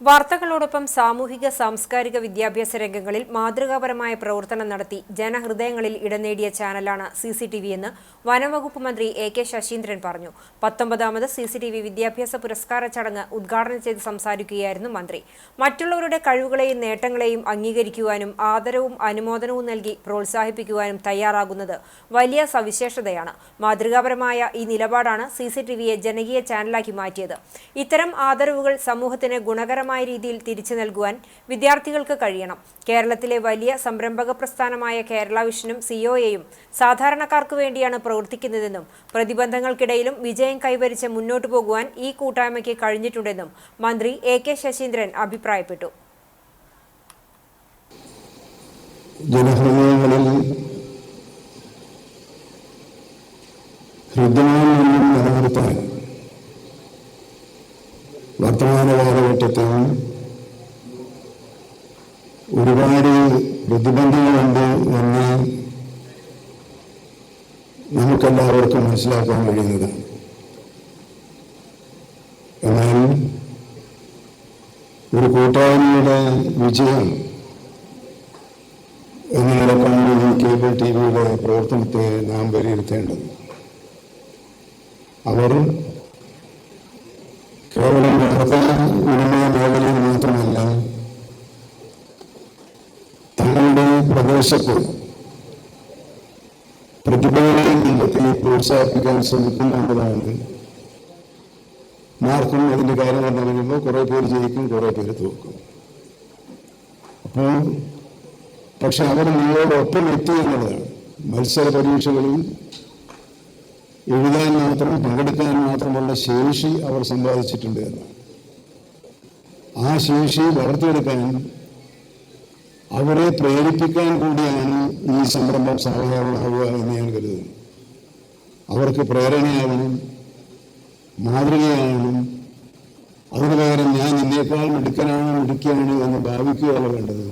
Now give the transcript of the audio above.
വാർത്തകളോടൊപ്പം സാമൂഹിക സാംസ്കാരിക വിദ്യാഭ്യാസ രംഗങ്ങളിൽ മാതൃകാപരമായ പ്രവർത്തനം നടത്തി ജനഹൃദയങ്ങളിൽ ഇടനേടിയ ചാനലാണ് സി സി ടി വി എന്ന് വനംവകുപ്പ് മന്ത്രി എ കെ ശശീന്ദ്രൻ പറഞ്ഞു. പത്തൊമ്പതാമത് സി സി ടി വി വിദ്യാഭ്യാസ പുരസ്കാര ചടങ്ങ് ഉദ്ഘാടനം ചെയ്ത് സംസാരിക്കുകയായിരുന്നു മന്ത്രി. മറ്റുള്ളവരുടെ കഴിവുകളെയും നേട്ടങ്ങളെയും അംഗീകരിക്കുവാനും ആദരവും അനുമോദനവും നൽകി പ്രോത്സാഹിപ്പിക്കുവാനും തയ്യാറാകുന്നത് വലിയ സവിശേഷതയാണ്. മാതൃകാപരമായ ഈ നിലപാടാണ് സി സി ടി വിയെ ജനകീയ ചാനലാക്കി മാറ്റിയത്. ഇത്തരം ആദരവുകൾ സമൂഹത്തിന് ഗുണകരമായ രീതിയിൽ തിരിച്ചു നൽകുവാൻ വിദ്യാർത്ഥികൾക്ക് കഴിയണം. കേരളത്തിലെ വലിയ സംരംഭക പ്രസ്ഥാനമായ കേരള വിഷനും സിഒയെയും സാധാരണക്കാർക്ക് വേണ്ടിയാണ് പ്രവർത്തിക്കുന്നതെന്നും പ്രതിബന്ധങ്ങൾക്കിടയിലും വിജയം കൈവരിച്ച് മുന്നോട്ടു പോകുവാൻ ഈ കൂട്ടായ്മയ്ക്ക് കഴിഞ്ഞിട്ടുണ്ടെന്നും മന്ത്രി എ കെ ശശീന്ദ്രൻ അഭിപ്രായപ്പെട്ടു. ഹൃദയങ്ങളിൽ നിലനിർത്താൻ വർത്തമാന കാലഘട്ടത്തിൽ ഒരുപാട് പ്രതിബന്ധങ്ങളുണ്ട് എന്ന് നമുക്കെല്ലാവർക്കും മനസ്സിലാക്കാൻ കഴിയുന്നതാണ് എന്നാൽ ഒരു കൂട്ടായ്മയുടെ വിജയം എന്ന നിലക്കാണ് ഈ കേബിൾ ടി വിയുടെ പ്രവർത്തനത്തെ നാം വിലയിരുത്തേണ്ടത് അവർ കേവലം വാർത്താ വിനിമയ മേഖലയിൽ മാത്രമല്ല തങ്ങളുടെ പ്രദേശത്ത് പ്രതിഭകളെ കണ്ടെത്തി പ്രോത്സാഹിപ്പിക്കാൻ ശ്രമിക്കുന്നുള്ളതാണ് മാർക്കും അതിന്റെ കാര്യങ്ങൾ പറയുമ്പോൾ കുറേ പേര് ജയിക്കും കുറേ പേര് തോക്കും അപ്പോൾ പക്ഷെ അവർ നിങ്ങളോടൊപ്പം എത്തി എന്നുള്ളതാണ്. മത്സര പരീക്ഷകളിൽ എഴുതാൻ മാത്രം പങ്കെടുക്കാൻ മാത്രമുള്ള ശേഷി അവർ സമ്പാദിച്ചിട്ടുണ്ട് എന്നാണ്. ആ ശേഷി വളർത്തിയെടുക്കാൻ അവരെ പ്രേരിപ്പിക്കാൻ കൂടിയാണ് ഈ സംരംഭം സഹായമാവുക എന്ന് ഞാൻ കരുതുന്നു. അവർക്ക് പ്രേരണയാവണം മാതൃകയാവണം. അതിനു പകരം ഞാൻ എന്നേക്കാൾ മിടുക്കനാണ് മിടുക്കിയാണ് എന്ന് ഭാവിക്കുകയല്ല വേണ്ടത്.